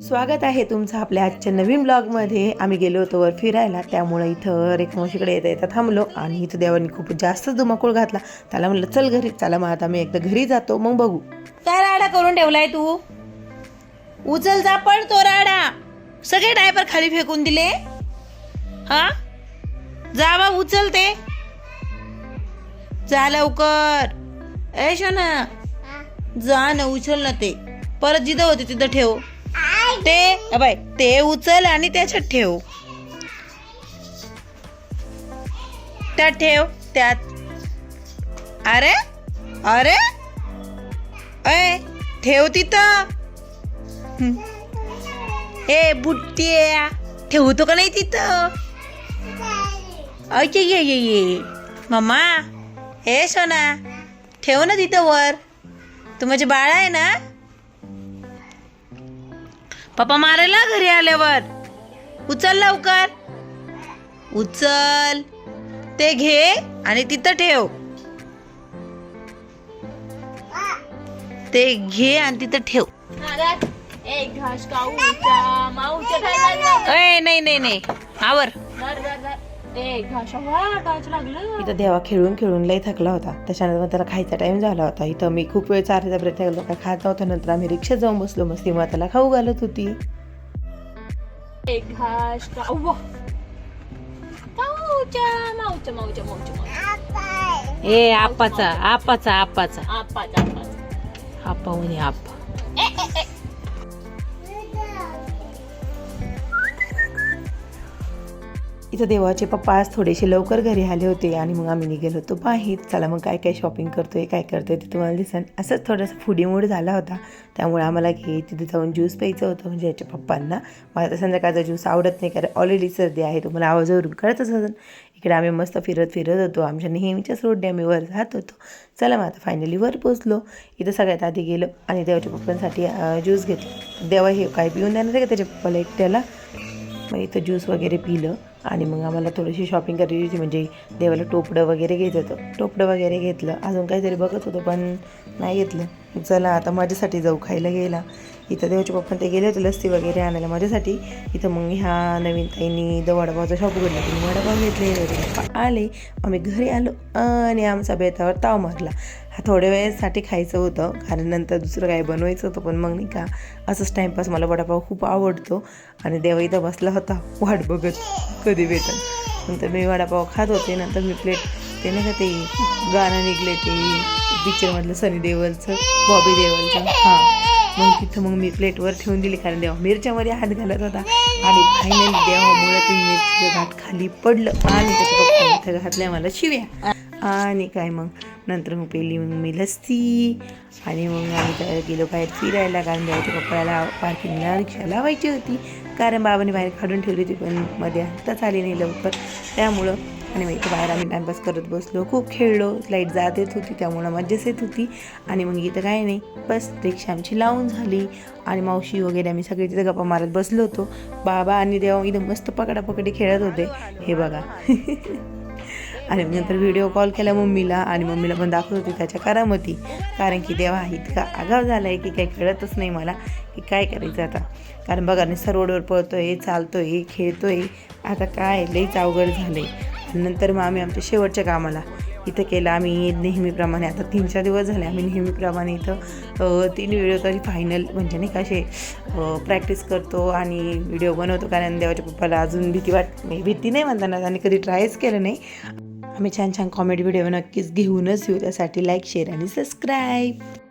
स्वागत आहे तुमचं आपल्या आजच्या नवीन ब्लॉगमध्ये. आम्ही गेलो होतो वर फिरायला त्यामुळं इथं रेखामावशीकडे येता येता थांबलो आणि इथं देवानी खूप जास्त धुमाकूळ घातला. त्याला म्हणलं चल घरी चला मग आता मी एकदा घरी जातो मग बघू. काय राडा करून ठेवलाय तू? उचल जा पण तो राडा. सगळे डायपर खाली फेकून दिले. हा? जा बा उचल ते. जा लवकर. ए शोना. जा ना उचल ना ते. परत जिथं होते तिथं ठेव. ते बाय ते उचल आणि त्याच्यात ठेव. त्यात ठेव त्यात. अरे अरे अय ठेव तिथं. ए बुट्टी ठेवतो का नाही तिथं? अय ये ये ये मम्मा हे सोना ठेव ना तिथं वर. तू माझे बाळ आहे ना? पप्पा मारायला घरी आल्यावर. उचल लवकर. उचल. ते घे आणि तिथं ठेव. ते घे आणि तिथं ठेव. नाही नाही नाही. आवर घास लागलं. इथं देवा खेळून खेळून लई थकला होता. त्याच्यानंतर त्याला खायचा टाइम झाला होता. इथं मी खूप वेळ चारायचा प्रयत्न केला काय खात नव्हतं. नंतर आम्ही रिक्षात जाऊन बसलो. मस्ती मग त्याला खाऊ घालत होती. घास माऊच्या माऊच्या माऊच्या ए आपाचा आपाचा आपाचा आपाच आपाच आपा म्हणे आपा इथं देवाचे पप्पा आज थोडेसे लवकर घरी आले होते आणि मग आम्ही निघेलो होतो बाहेर. चला मग काय काय शॉपिंग करतोय काय करतोय ते तुम्हाला दिसन. असंच थोडासा फुडी मूड झाला होता. त्यामुळे आम्हाला घे तिथे जाऊन ज्यूस प्यायचं होतं म्हणजे याच्या पप्पांना. मला तर संध्याकाळचा ज्यूस आवडत नाही कारण ऑलरेडी सर्दी आहे तुम्हाला आवाजावरून कळतच असेल इकडे आम्ही मस्त फिरत फिरत होतो. आमच्या नेहमीच्याच रोडने आम्ही वर जात होतो. चला मग आता फायनली वर पोचलो इथं सगळ्यात आधी गेलो आणि देवाच्या पप्पांसाठी ज्यूस घेतलं. देवा हे काय पिऊन देणार आहे का त्याच्या पप्पाला एकट्याला? मग इथं ज्यूस वगैरे पिलं. आणि मग आम्हाला थोडीशी शॉपिंग करायची होती. म्हणजे देवाला टोपडं वगैरे घेत होतं. टोपडं वगैरे घेतलं. अजून काहीतरी बघत होतो पण नाही घेतलं. चला आता माझ्यासाठी जाऊ खायला गेला इथं देवाचे पप्पा ते गेले होते लस्सी वगैरे आणायला माझ्यासाठी. इथं मग ह्या नवीन ताईंनी द वडापावचा शॉप उघडला. तुम्ही वडापाव घेतले. आले. आम्ही घरी आलो आणि आमचा बेतावर ताव मारला. थोड्या वेळेसाठी खायचं होतं. कारण नंतर दुसरं काही बनवायचं होतं पण मग नाही का असंच टाईमपास मला वडापाव खूप आवडतो. आणि देवा इथं बसला होता. वाट बघत कधी भेटत नंतर मी वडापाव खात होते. नंतर मी प्लेट ते नाही का ते गाणं निघले ते पिक्चरमधलं सनी देवलचं बॉबी देवलचं. हां. मग तिथं मग मी प्लेटवर ठेवून दिली. कारण देवा मिरच्यामध्ये हात घालत होता. आणि फायनली देवामुळे ते मिरचीचं घाट खाली पडलं. आणि त्याच्या इथं घातल्या मला शिव्या. आणि काय मग? नंतर मग पेली मग मी लस्सी आणि मग आम्ही गेलो बाहेर फिरायला कारण देवाच्या पप्पाला पार्किंगला रिक्षा लावायची होती. कारण बाबाने बाहेर काढून ठेवली होती पण मध्ये आत्ताच आली नाही लवकर. त्यामुळं आणि मग इथं बाहेर आम्ही टाइमपास करत बसलो. खूप खेळलो लाइट जात येत होती त्यामुळं मज्जाच येत होती. आणि मग इथं काय नाही बस रिक्षा आमची लावून झाली. आणि मावशी वगैरे आम्ही सगळे तिथं गप्पा मारत बसलो होतो. बाबा आणि देवा इथं मस्त पकडापकडी खेळत होते. हे बघा. आणि नंतर व्हिडिओ कॉल केला मम्मीला आणि मम्मीला पण दाखवत होती त्याच्या करामती. कारण की देवा इतका आगाव झाला आहे की काही कळतच नाही मला की काय करायचं आता. कारण बघा नुसतं रोडवर आहे खेळतो आहे आता काय लईच अवघड झालं आहे नंतर मग आम्ही आमच्या शेवटच्या कामाला इथं केलं. आम्ही नेहमीप्रमाणे आता तीन चार दिवस झाले आम्ही नेहमीप्रमाणे इथं तीन व्हिडिओ तरी फायनल म्हणजे नाही का असे प्रॅक्टिस करतो आणि व्हिडिओ बनवतो. कारण देवाच्या पप्पाला अजून भीती वाट भीती नाही म्हणताना त्यांनी कधी ट्रायच केलं नाही. आम्ही छान छान कॉमेडी व्हिडिओ नक्कीच घेऊनच येऊ. त्यासाठी लाईक शेअर आणि सबस्क्राईब